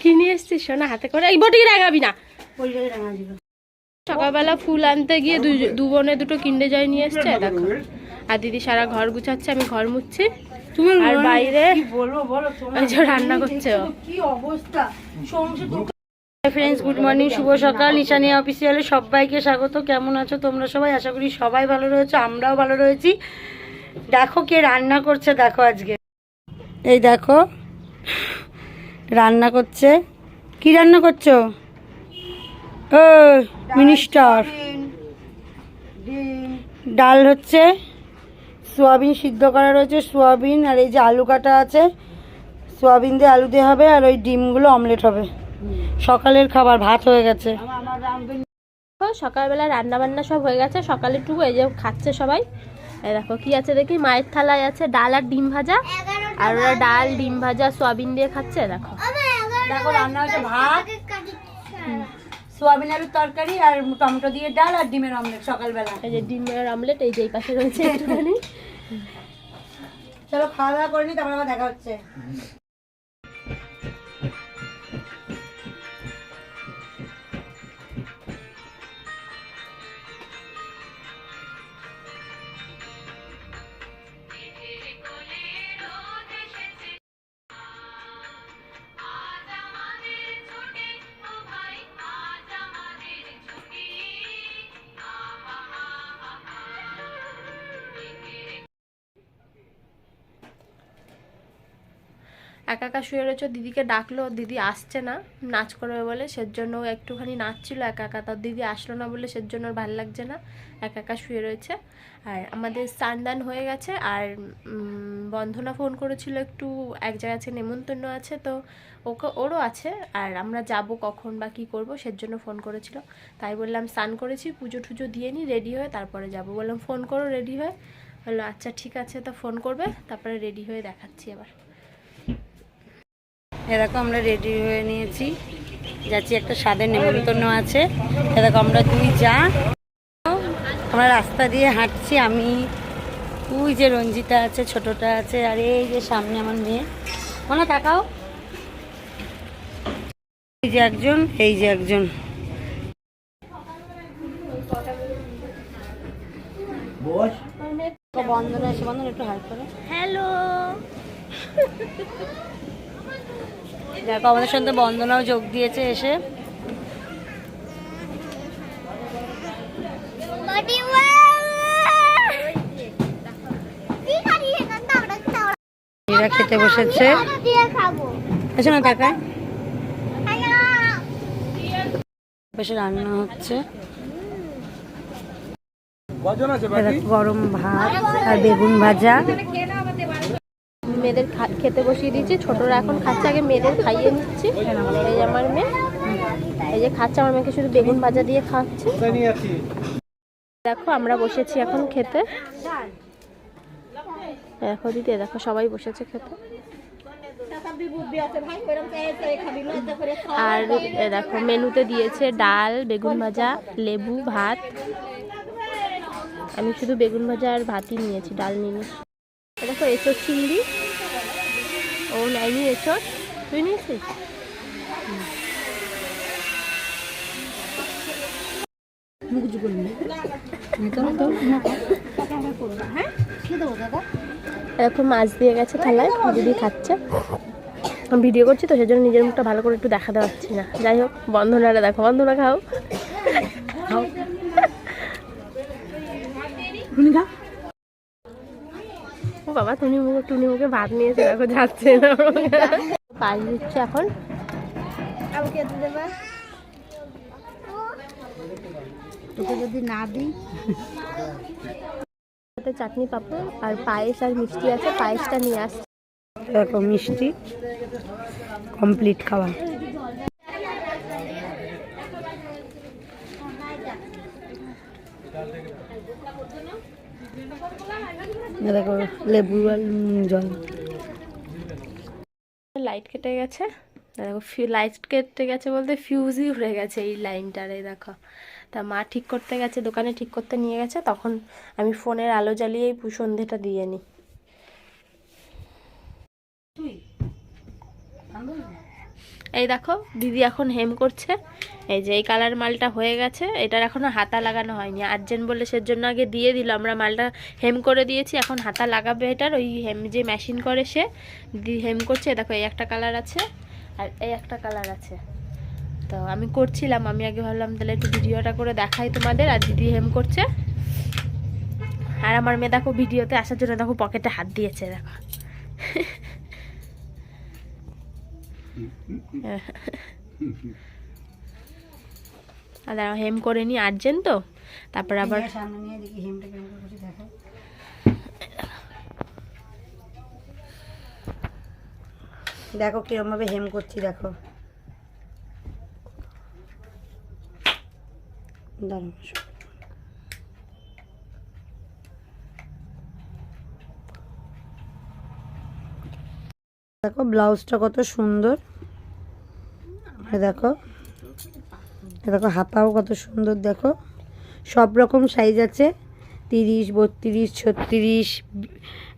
কি নিয়ে এসছিস সোনা হাতে করে। এই বটি রাগাবি না। সকালবেলা ফুল আনতে গিয়ে দুই- দু বোনে দুটো কিন্ডে জয় নিয়ে এসছে দেখো। আর দিদি সারা ঘর গুছাচ্ছে আমি ঘর মুছছি। তোমার আর বাইরে রান্না করছে ফ্রেন্ডস গুড মর্নিং শুভ সকাল। নিশানি অফিসিয়ালে সবাইকে স্বাগত। কেমন আছো তোমরা সবাই? আশা করি সবাই ভালো রয়েছে আমরাও ভালো রয়েছি। দেখো কে রান্না করছে দেখো আজকে। এই দেখো রান্না করছে। কি রান্না করছ? ও মিনিস্টার। ডাল হচ্ছে, সোয়াবিন সিদ্ধ করা রয়েছে, সোয়াবিন আর এই যে আলু কাটা আছে। সোয়াবিন দিয়ে আলু দিয়ে হবে আর ওই ডিমগুলো অমলেট হবে। সকালের খাবার, ভাত হয়ে গেছে। সকালবেলা রান্না বান্না সব হয়ে গেছে। সকালের টুকু এই যে খাচ্ছে সবাই। দেখো, কি আছে দেখি? মায়ের থালায় আছে ডাল আর ডিম ভাজা। আর ওরা ডাল ডিম ভাজা সোয়াবিন দিয়ে খাচ্ছে দেখো। দেখো রান্না হচ্ছে ভাত। সোয়াবিন আলুর তরকারি আর টমেটো দিয়ে ডাল আর ডিমের অমলেট সকালবেলা। এই যে ডিমের অমলেট এই যে এই পাশে রয়েছে একটুখানি। চলো খাওয়া দাওয়া করে নি তারপর আবার দেখা হচ্ছে। একা একা শুয়ে রয়েছে, দিদিকে ডাকলো, দিদি আসছে না, নাচ করবে বলে। সেজন্য ও একটুখানি নাচছিল, একা একা। তার দিদি আসলো না বলে সেজন্য ওর ভালো লাগছে না, একা একা শুয়ে রয়েছে। আর আমাদের স্নান হয়ে গেছে, আর বন্ধনা ফোন করেছিল একটু, এক জায়গায় আছে নেমন্তন্ন আছে, তো ওকে, ওরও আছে। আর আমরা যাব কখন বা কী করব সেজন্য ফোন করেছিল। তাই বললাম, স্নান করেছি, পুজো টুজো দিয়ে নিই রেডি হয়ে তারপরে যাব। বললাম, ফোন করো, রেডি হয়ে। বলল আচ্ছা ঠিক আছে। তো ফোন করবে, তারপরে রেডি হয়ে দেখাচ্ছি এবার। এরকম আমরা রেডি হয়ে নিয়েছি। যাচ্ছি একটা স্বাদের নেমন্তন্ন আছে। এরকম আমরা দুই যা। আমরা রাস্তা দিয়ে হাঁটছি আমি ওই যে রঞ্জিতা আছে ছোটটা আছে আর এই যে সামনে আমার মেয়ে। মনে তাকাও। এই যে একজন এই যে একজন। বন্ধনা এসে বন্ধন একটু হাই করে। হ্যালো। দেখো আমাদের সঙ্গে বন্দনাও যোগ দিয়েছে এসে। এরা খেতে বসেছে। এসো না রান্না হচ্ছে। গরম ভাত আর বেগুন ভাজা। মেয়েদের খেতে বসিয়ে দিয়েছি। ছোটরা এখন খাচ্ছে, আগে মেয়েদের খাইয়ে নিচ্ছি। এই আমার মেয়ে। এই যে খাচ্ছে, আমার মেয়েকে শুধু বেগুন ভাজা দিয়ে খাচ্ছে দেখো, আমরা বসেছি এখন খেতে। দেখো দিদি দেখো, সবাই বসেছে খেতে। আর দেখো, মেনুতে দিয়েছে ডাল, বেগুন ভাজা, লেবু, ভাত। আমি শুধু বেগুন ভাজা আর ভাতই নিয়েছি, ডাল নিয়ে দেখো এসো চিংড়ি ও নাইনি এসো তুই নিয়েছিস? এরকম মাছ দিয়ে গেছে থালায় দিদি খাচ্ছে। ভিডিও করছি তো, সেজন্য নিজের মুখটা ভালো করে একটু দেখাতে পারছি না। যাই হোক বন্ধনারা দেখো, বন্ধনা খাও। ও বাবা তুমি মুখে টুনি মুখে ভাত নিয়েছে দেখো যাচ্ছে না। পাশ দিচ্ছে এখন। তোকে যদি না দিই। সাথে চাটনি পাপড় আর পায়েস আর মিষ্টি আছে পায়েসটা নিয়ে আসছে দেখো মিষ্টি কমপ্লিট খাওয়া দেখো লেবু আর জল। লাইট কেটে গেছে। দেখো লাইট কেটে গেছে বলতে ফিউজই উড়ে গেছে এই লাইনটার এই দেখো। তা মা ঠিক করতে গেছে দোকানে ঠিক করতে নিয়ে গেছে তখন আমি ফোনের আলো জ্বালিয়েই পু- সন্ধেটা দিয়ে নিই এই দেখো, দিদি এখন হেম করছে। এই যে এই কালার মালটা হয়ে গেছে, এটার এখনও হাতা লাগানো হয়নি। আর্জেন্ট বলে সেজন্য আগে দিয়ে দিল, আমরা মালটা হেম করে দিয়েছি, এখন হাতা লাগাবে এটার। ওই হেম যে মেশিন করে সে হেম করছে, দেখো এই একটা কালার আছে, আর এই একটা কালার আছে। তো আমি করছিলাম, আমি আগে ভাবলাম, তাহলে একটু ভিডিওটা করে দেখাই তোমাদের। আর দিদি হেম করছে। আর আমার মেয়ে দেখো, ভিডিওতে আসার জন্য দেখো পকেটে হাত দিয়েছে, দেখো। আর দাঁড়াও, হেম করে নি, আর্জেন্ট তো? তারপর আবার সামনে নিয়ে দেখি দেখো। দেখো কিরম ভাবে হেম করছি, দেখো। দাঁড়াও দেখো, ব্লাউজটা কত সুন্দর। দেখো দেখো, হাতাও কত সুন্দর, দেখো। সব রকম সাইজ আছে, তিরিশ, বত্রিশ, ছত্রিশ,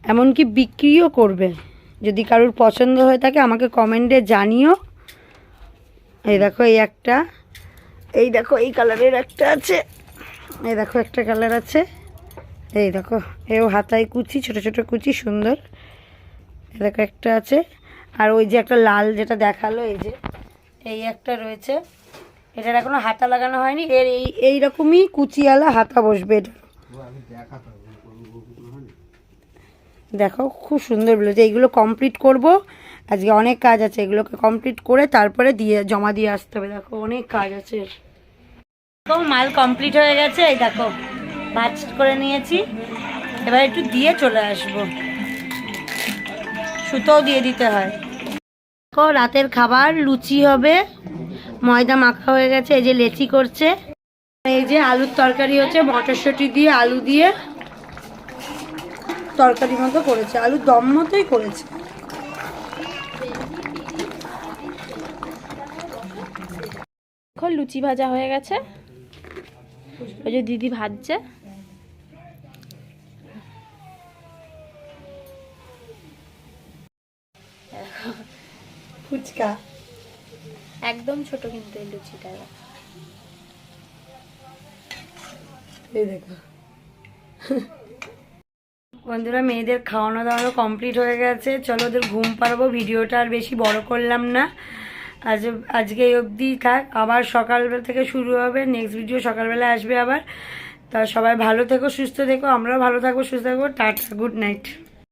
এমনকি বিক্রিও করবে। যদি কারোর পছন্দ হয়ে থাকে, আমাকে কমেন্টে জানিও। এই দেখো, এই একটা। এই দেখো, এই কালারের একটা আছে। এই দেখো, একটা কালার আছে। এই দেখো, এও হাতায় কুচি, ছোট ছোট কুচি, সুন্দর। এই দেখো, একটা আছে। আর ওই যে একটা লাল যেটা দেখাল, এই যে, এই একটা রয়েছে। এটার এখনও হাতা লাগানো হয়নি। এর এই এইরকমই কুচিওয়ালা হাতা বসবে এটা। দেখো, খুব সুন্দর বলেছে। এইগুলো কমপ্লিট করব। আজকে অনেক কাজ আছে, এগুলোকে কমপ্লিট করে তারপরে দিয়ে, জমা দিয়ে আসতে হবে। দেখো, অনেক কাজ আছে মাল কমপ্লিট হয়ে গেছে। এই দেখো, ভাজ করে নিয়েছি। এবার একটু দিয়ে চলে আসব। সুতোও দিয়ে দিতে হয়। দেখো রাতের খাবার, লুচি হবে, ময়দা মাখা হয়ে গেছে, এই যে লেচি করছে। এই যে আলুর তরকারি হচ্ছে, মটরশুঁটি দিয়ে আলু দিয়ে তরকারি মতো করেছে। আলুর দম মতোই করেছে। লুচি ভাজা হয়ে গেছে। ওই যে দিদি ভাজছে। ফুচকা। একদম ছোট কিন্তু এই লুচিটা। এই দেখো। বন্ধুরা মেয়েদের খাওয়ানো দাওয়ানো কমপ্লিট হয়ে গেছে। চলো ওদের ঘুম পাড়াবো। ভিডিওটা আর বেশি বড় করলাম না। আজ আজকে এই অবধি থাক। আবার সকালবেলা থেকে শুরু হবে। নেক্সট ভিডিও সকালবেলা আসবে আবার। তা সবাই ভালো থেকো সুস্থ থেকো। আমরাও ভালো থাকব সুস্থ থাকব। Tata good night